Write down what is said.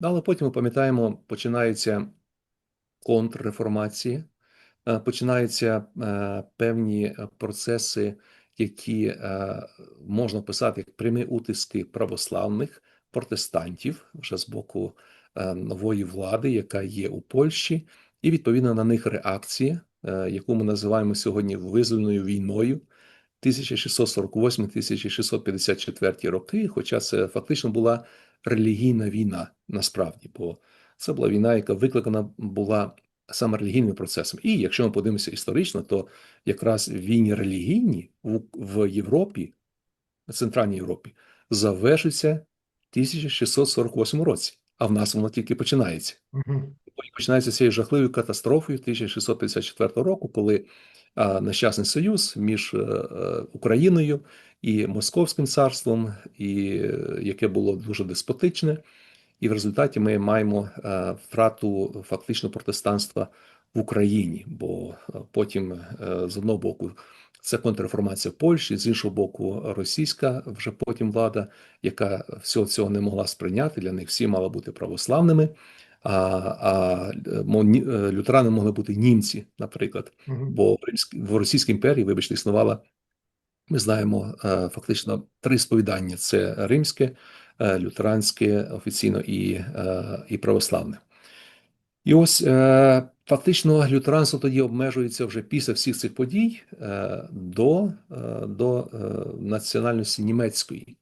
Але потім ми пам'ятаємо, починаються контрреформації, е, починаються е, певні е, процеси, які можна писати як прямі утиски православних протестантів вже з боку нової влади, яка є у Польщі, і відповідно на них реакція, яку ми називаємо сьогодні визвольною війною. 1648-1654 роки, хоча це фактично була релігійна війна насправді, бо це була війна, яка викликана була саме релігійним процесом. І якщо ми подивимося історично, то якраз війні релігійні в, Європі, в Центральній Європі, завершуються в 1648 році, а в нас воно тільки починається. Починається цією жахливою катастрофою 1654 року, коли нещасний союз між е, е, Україною і Московським царством, і е, яке було дуже деспотичне, і в результаті ми маємо втрату фактично протестанства в Україні, бо потім з одного боку це контрреформація в Польщі, з іншого боку, російська вже потім влада, яка всього цього не могла сприйняти. Для них всі мали бути православними. А, а е, лютерани могли бути німці, наприклад, Мгм. бо в, Російській імперії, вибачте, існувала, ми знаємо, е, фактично три сповідання: це римське, е, лютеранське офіційно і, і православне. І ось фактично лютеранство тоді обмежується вже після всіх цих подій до, до національності німецької.